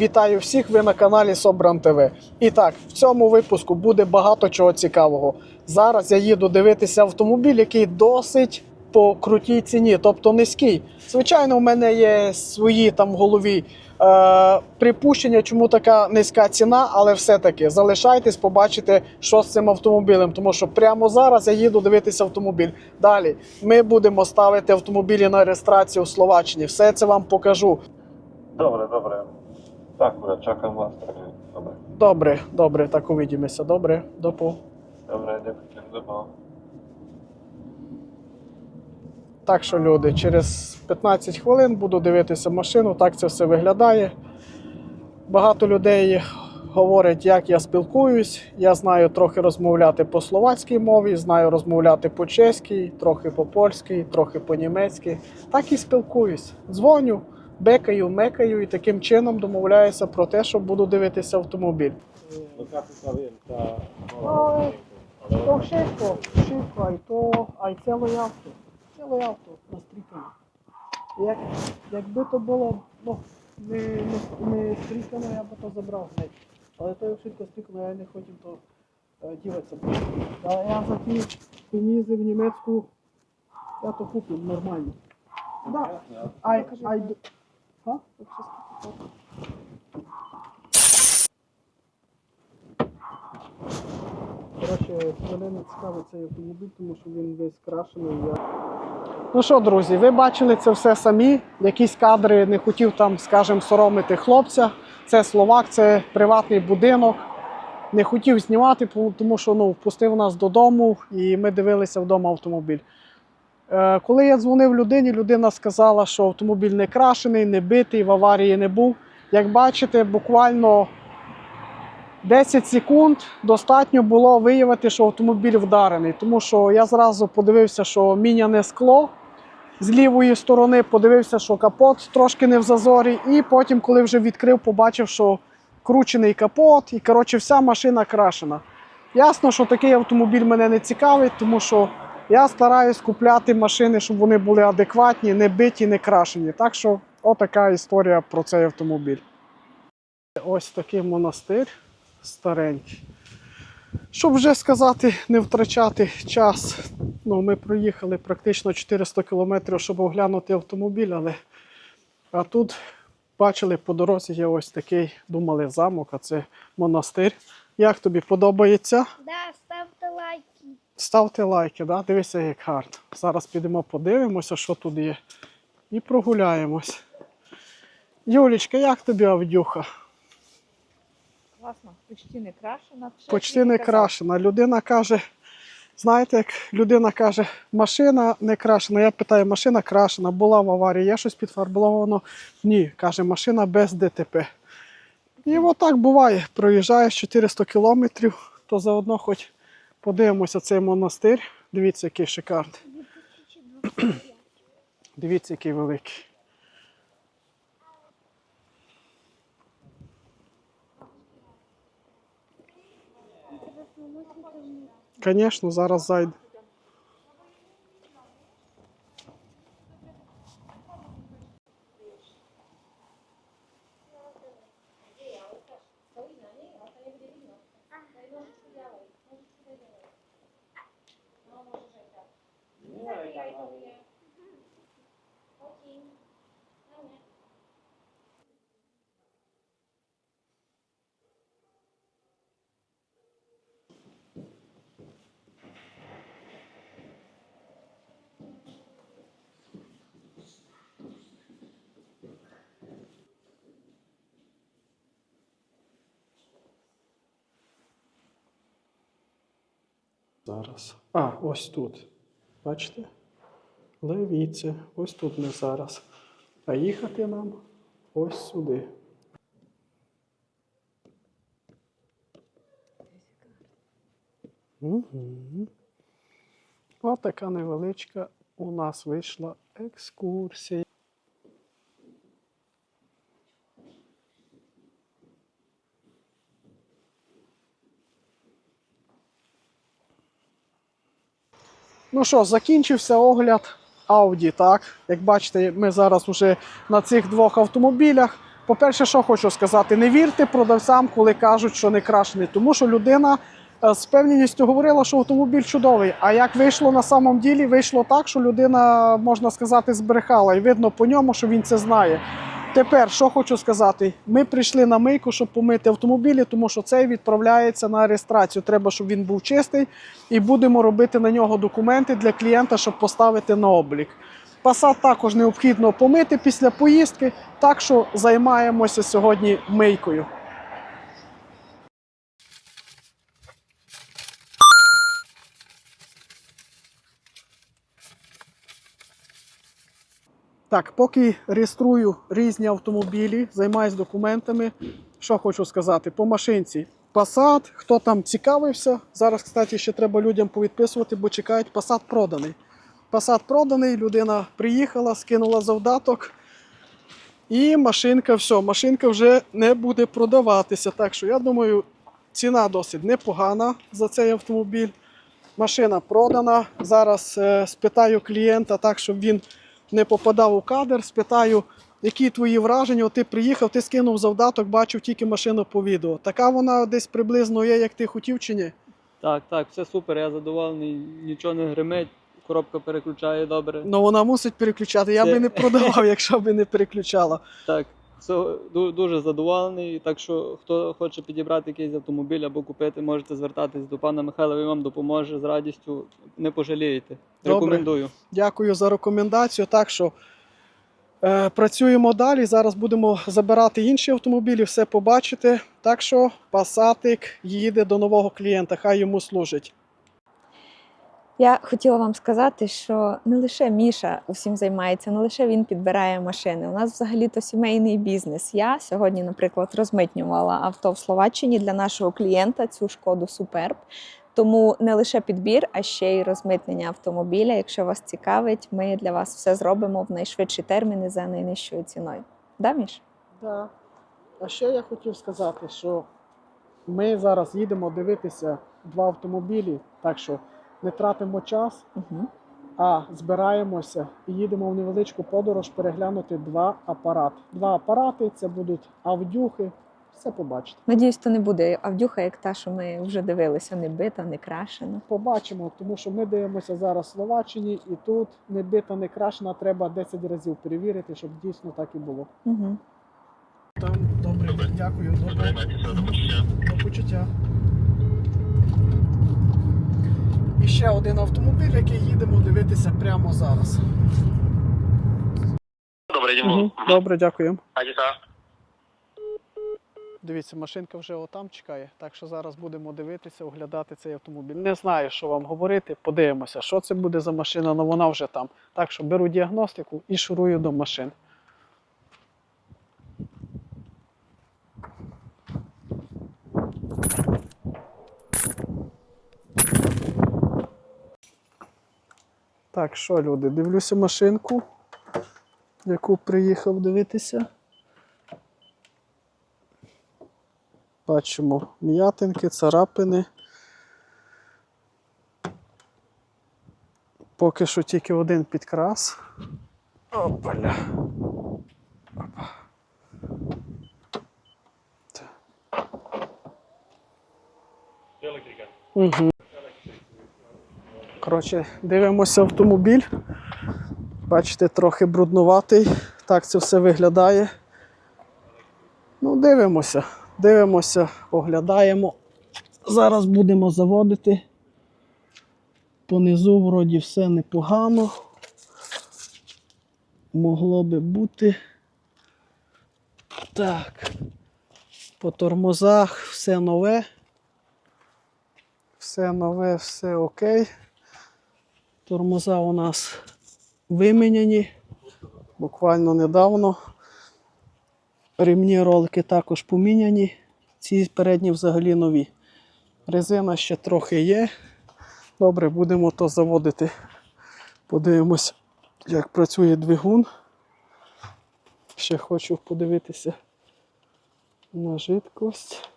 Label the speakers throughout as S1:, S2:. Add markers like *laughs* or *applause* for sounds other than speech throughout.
S1: Вітаю всіх! Ви на каналі Собран ТВ. І так, в цьому випуску буде багато чого цікавого. Зараз я їду дивитися автомобіль, який досить по крутій ціні, тобто низький. Звичайно, у мене є свої там в голові е, припущення, чому така низька ціна, але все-таки залишайтесь, побачите, що з цим автомобілем. Тому що прямо зараз я їду дивитися автомобіль. Далі ми будемо ставити автомобілі на реєстрацію в Словаччині. Все це вам покажу.
S2: Добре, добре. Так, буде, чекам вас. Добре.
S1: Добре, добре, так увидимося. Добре, до по.
S2: Добре, дякую. До
S1: Так що, люди, через 15 хвилин буду дивитися машину, так це все виглядає. Багато людей говорять, як я спілкуюсь. Я знаю трохи розмовляти по словацькій мові, знаю розмовляти по чеській, трохи по польській, трохи по німецькій. Так і спілкуюсь. Дзвоню, бекаю, мекаю і таким чином домовляюся про те, що буду дивитися автомобіль.
S2: Viem, tá...
S1: Oj, To všetko, všetko, aj to, aj celé auto. Celé auto настрікане. Як, якби то було ну, не, не, не стрікано, я б то забрав геть. Але то všetko стрікано, я не хотів то е, діватися. А я за ті пенізи в німецьку, я то куплю нормально. Да. Ай, ай, скільки? Коротше, мене не цікавить цей автомобіль, тому що він весь крашений. Я... Ну що, друзі, ви бачили це все самі. Якісь кадри не хотів там, скажімо, соромити хлопця. Це словак, це приватний будинок. Не хотів знімати, тому що ну, впустив нас додому і ми дивилися вдома автомобіль. Е, коли я дзвонив людині, людина сказала, що автомобіль не крашений, не битий, в аварії не був. Як бачите, буквально 10 секунд достатньо було виявити, що автомобіль вдарений, тому що я зразу подивився, що міняне скло з лівої сторони, подивився, що капот трошки не в зазорі, і потім, коли вже відкрив, побачив, що кручений капот, і коротше, вся машина крашена. Ясно, що такий автомобіль мене не цікавить, тому що я стараюсь купляти машини, щоб вони були адекватні, не биті, не крашені. Так що, отака історія про цей автомобіль. Ось такий монастир старенький. Щоб вже сказати, не втрачати час. Ну, ми проїхали практично 400 кілометрів, щоб оглянути автомобіль, але а тут бачили по дорозі є ось такий, думали, замок, а це монастир. Як тобі подобається?
S3: Да, ставте лайки.
S1: Да? дивися, як гарно. Зараз підемо подивимося, що тут є. І прогуляємось. Юлічка, як тобі Авдюха?
S4: Класно, почти не крашена.
S1: Почти не крашена. Людина каже, знаєте, як людина каже, машина не крашена. Я питаю, машина крашена, була в аварії, є щось підфарбовано? Ні, каже, машина без ДТП. І отак буває. Проїжджаєш 400 кілометрів, то заодно хоч подивимося цей монастир. Дивіться, який шикарний. Дивіться, який великий. Звісно, зараз зайде. Зараз. А, ось тут. Бачите? Левіце. Ось тут ми зараз. А їхати нам ось сюди. Угу. Ось така невеличка у нас вийшла екскурсія. Ну що, закінчився огляд Audi, так? Як бачите, ми зараз вже на цих двох автомобілях. по-перше, що хочу сказати, не вірте продавцям, коли кажуть, що не крашений, тому що людина е, з певністю говорила, що автомобіль чудовий. А як вийшло на самом ділі, вийшло так, що людина, можна сказати, збрехала. І видно по ньому, що він це знає. Тепер, що хочу сказати, ми прийшли на мийку, щоб помити автомобілі, тому що цей відправляється на реєстрацію. Треба, щоб він був чистий, і будемо робити на нього документи для клієнта, щоб поставити на облік. Пасат також необхідно помити після поїздки, так що займаємося сьогодні мийкою. Так, поки реєструю різні автомобілі, займаюся документами. Що хочу сказати? По машинці Passat, хто там цікавився. Зараз, кстати, ще треба людям повідписувати, бо чекають, Passat проданий. Passat проданий, людина приїхала, скинула завдаток. І машинка, все, машинка вже не буде продаватися. Так що я думаю, ціна досить непогана за цей автомобіль. Машина продана. Зараз е, спитаю клієнта так, щоб він не попадав у кадр. Спитаю, які твої враження. О, ти приїхав, ти скинув завдаток, бачив тільки машину по відео. Така вона десь приблизно є, як ти хотів чи ні?
S5: Так, так, все супер, я задоволений, нічого не гримить, коробка переключає добре.
S1: Ну вона мусить переключати. Я
S5: Це-
S1: би не продавав, *laughs* якщо б не переключала.
S5: Так, ду- дуже задоволений. Так що, хто хоче підібрати якийсь автомобіль або купити, можете звертатись до пана Михайла, він вам допоможе з радістю. Не пожалієте.
S1: Добре.
S5: Рекомендую.
S1: Дякую за рекомендацію. Так що е, працюємо далі. Зараз будемо забирати інші автомобілі, все побачите. Так що пасатик їде до нового клієнта, хай йому служить.
S6: Я хотіла вам сказати, що не лише Міша усім займається, не лише він підбирає машини. У нас взагалі-то сімейний бізнес. Я сьогодні, наприклад, розмитнювала авто в Словаччині для нашого клієнта цю шкоду Суперб. Тому не лише підбір, а ще й розмитнення автомобіля. Якщо вас цікавить, ми для вас все зробимо в найшвидші терміни за найнижчою ціною. Да, Міш?
S1: Да. А ще я хотів сказати, що ми зараз їдемо дивитися два автомобілі, так що не тратимо час,
S6: Угу.
S1: а збираємося і їдемо в невеличку подорож переглянути два апарати. Два апарати це будуть авдюхи. Все побачите.
S6: Надіюсь, то не буде авдюха, як та, що ми вже дивилися, не бита, не крашена.
S1: Побачимо, тому що ми дивимося зараз в Словаччині, і тут не бита, не крашена, треба 10 разів перевірити, щоб дійсно так і було.
S6: Угу.
S1: Там добре, дякую, добре. До почуття. І ще один автомобіль, який їдемо дивитися прямо зараз.
S7: Добре, йдемо.
S1: Добре, дякую. Дивіться, машинка вже отам чекає, так що зараз будемо дивитися, оглядати цей автомобіль. Не знаю, що вам говорити, подивимося, що це буде за машина, але вона вже там. Так що беру діагностику і шурую до машин. Так, що, люди, дивлюся машинку, яку приїхав дивитися. Бачимо м'ятинки, царапини. Поки що тільки один підкрас. Опаля. Опа. Угу. Коротше, дивимося автомобіль. Бачите, трохи бруднуватий. Так це все виглядає. Ну, дивимося, дивимося, оглядаємо. Зараз будемо заводити. Понизу вроді все непогано. Могло би бути. Так. По тормозах все нове. Все нове, все окей. Тормоза у нас виміняні. Буквально недавно. Ремні ролики також поміняні. Ці передні взагалі нові. Резина ще трохи є. Добре, будемо то заводити. Подивимось, як працює двигун. Ще хочу подивитися на жидкость.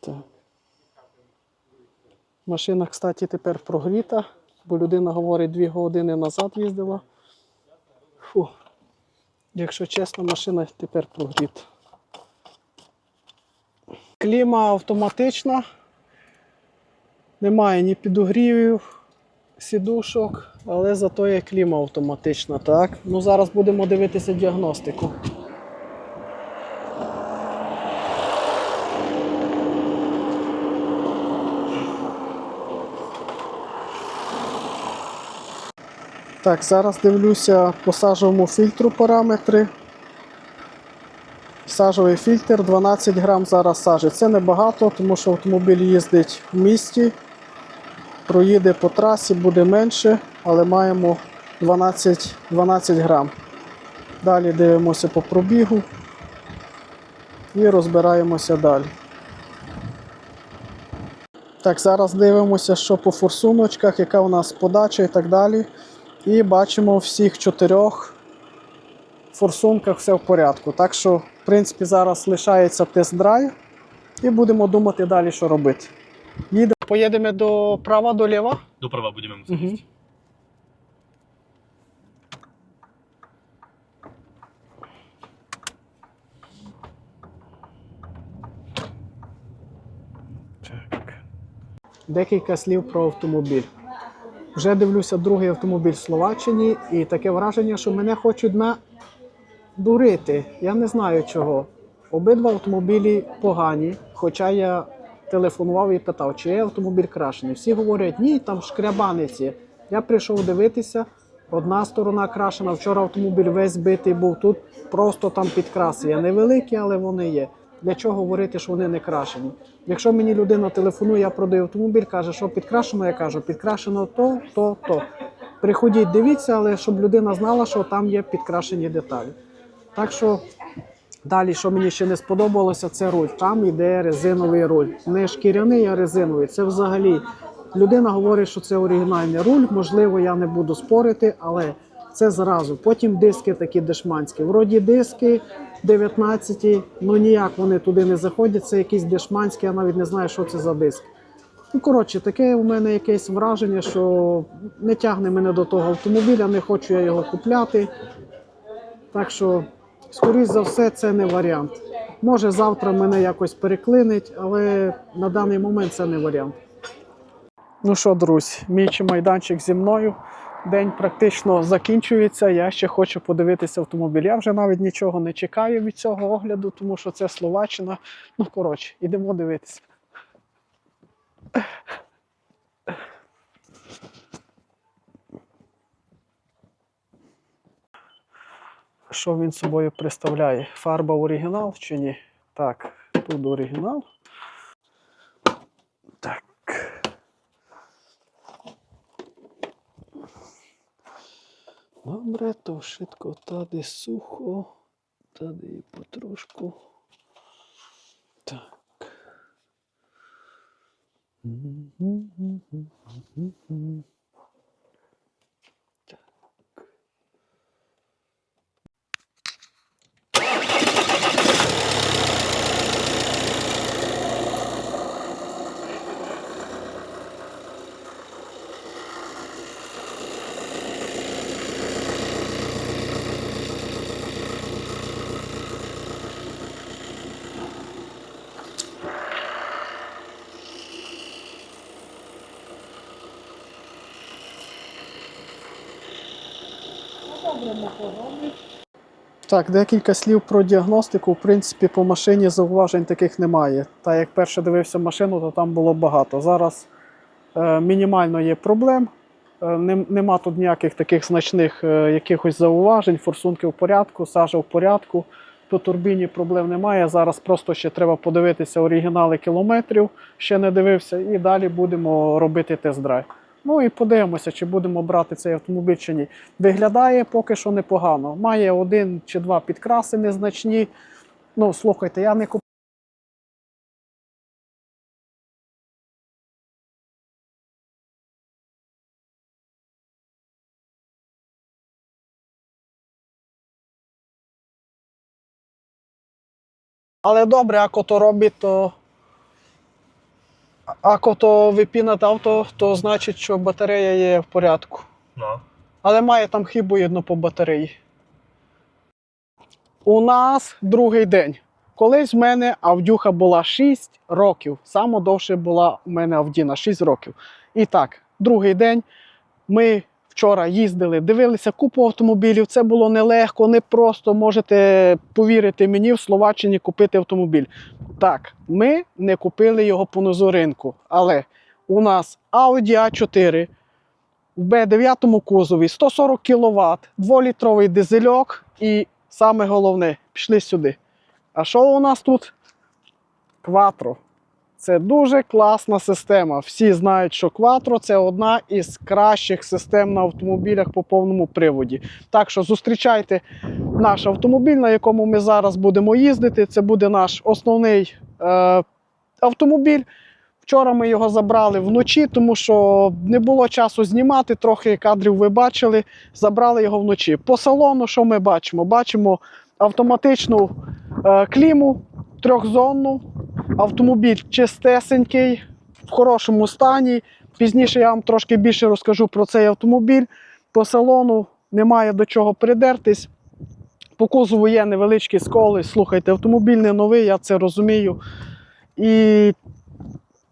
S1: Так. Машина, кстати, тепер прогріта, бо людина говорить, дві години назад їздила. Фу, Якщо чесно, машина тепер прогріта. Кліма автоматична. Немає ні підогрівів, сідушок, але зато є кліма автоматична. Так? Ну, зараз будемо дивитися діагностику. Так, зараз дивлюся по сажовому фільтру параметри. Сажовий фільтр 12 грам зараз сажі. Це небагато, тому що автомобіль їздить в місті, проїде по трасі, буде менше, але маємо 12, 12 грам. Далі дивимося по пробігу і розбираємося далі. Так, зараз дивимося, що по форсуночках, яка у нас подача і так далі. І бачимо всіх чотирьох форсунках все в порядку. Так що, в принципі, зараз лишається тест-драйв і будемо думати далі, що робити. Їдемо, поїдемо до права, до ліва.
S7: Доправа будемо
S1: Угу. Так. Декілька слів про автомобіль. Вже дивлюся другий автомобіль в Словаччині, і таке враження, що мене хочуть надурити. Я не знаю чого. Обидва автомобілі погані, хоча я телефонував і питав, чи є автомобіль крашений. Всі говорять, ні, там шкрябаниці. Я прийшов дивитися, одна сторона крашена. Вчора автомобіль весь збитий був тут, просто там підкраси. є невеликі, але вони є. Для чого говорити, що вони не крашені? Якщо мені людина телефонує, я продаю автомобіль, каже, що підкрашено, я кажу, підкрашено то, то, то. Приходіть, дивіться, але щоб людина знала, що там є підкрашені деталі. Так що далі, що мені ще не сподобалося, це руль. Там йде резиновий руль. Не шкіряний, а резиновий. Це взагалі людина говорить, що це оригінальний руль. Можливо, я не буду спорити, але це зразу. Потім диски такі дешманські. Вроді диски 19, ну ніяк вони туди не заходять. Це якісь дешманські, я навіть не знаю, що це за диск. Ну, коротше, таке у мене якесь враження, що не тягне мене до того автомобіля, не хочу я його купляти. Так що, скоріш за все, це не варіант. Може, завтра мене якось переклинить, але на даний момент це не варіант. Ну що, друзі, мій майданчик зі мною. День практично закінчується. Я ще хочу подивитися автомобіль. Я вже навіть нічого не чекаю від цього огляду, тому що це Словаччина. Ну, коротше, ідемо дивитися. Що він собою представляє? Фарба оригінал чи ні? Так, тут оригінал. Добре, то швидко тади сухо, тади і потрошку. Так. Так. Так, декілька слів про діагностику. В принципі, по машині зауважень таких немає. Та як перше дивився машину, то там було багато. Зараз е, мінімально є проблем. Е, нема тут ніяких таких значних е, якихось зауважень, форсунки в порядку, сажа в порядку. По турбіні проблем немає. Зараз просто ще треба подивитися оригінали кілометрів, ще не дивився, і далі будемо робити тест-драйв. Ну і подивимося, чи будемо брати цей автомобіль чи ні. Виглядає поки що непогано. Має один чи два підкраси незначні. Ну, слухайте, я не куп... Але добре, ако то робить, то. Ако то випінат авто, то значить, що батарея є в порядку.
S7: No.
S1: Але має там хибу єдно по батареї. у нас другий день. Колись в мене Авдюха була 6 років. Саме довше була у мене Авдіна 6 років. І так, другий день. Ми вчора їздили, дивилися купу автомобілів. Це було нелегко, не просто можете повірити мені в Словаччині купити автомобіль. Так, ми не купили його по низу ринку, але у нас Audi A4 в Б9 кузові 140 кВт, 2-літровий дизельок і саме головне, пішли сюди. А що у нас тут? Quattro. Це дуже класна система. Всі знають, що Quattro – це одна із кращих систем на автомобілях по повному приводі. Так що зустрічайте наш автомобіль, на якому ми зараз будемо їздити. Це буде наш основний е, автомобіль. Вчора ми його забрали вночі, тому що не було часу знімати. Трохи кадрів ви бачили. Забрали його вночі. По салону, що ми бачимо? Бачимо автоматичну е, кліму трьохзонну. Автомобіль чистесенький, в хорошому стані. Пізніше я вам трошки більше розкажу про цей автомобіль. По салону немає до чого придертись. По кузову є невеличкі сколи. Слухайте, автомобіль не новий, я це розумію. І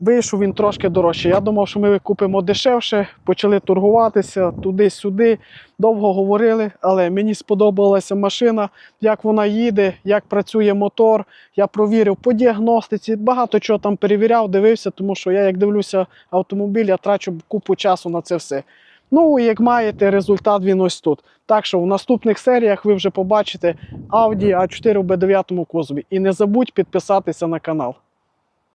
S1: вийшов він трошки дорожче. Я думав, що ми купимо дешевше, почали торгуватися туди-сюди. Довго говорили, але мені сподобалася машина, як вона їде, як працює мотор. Я провірив по діагностиці, багато чого там перевіряв, дивився, тому що я, як дивлюся автомобіль, я трачу купу часу на це все. Ну, як маєте, результат він ось тут. Так що в наступних серіях ви вже побачите Audi A4 в B9 кузові. І не забудь підписатися на канал.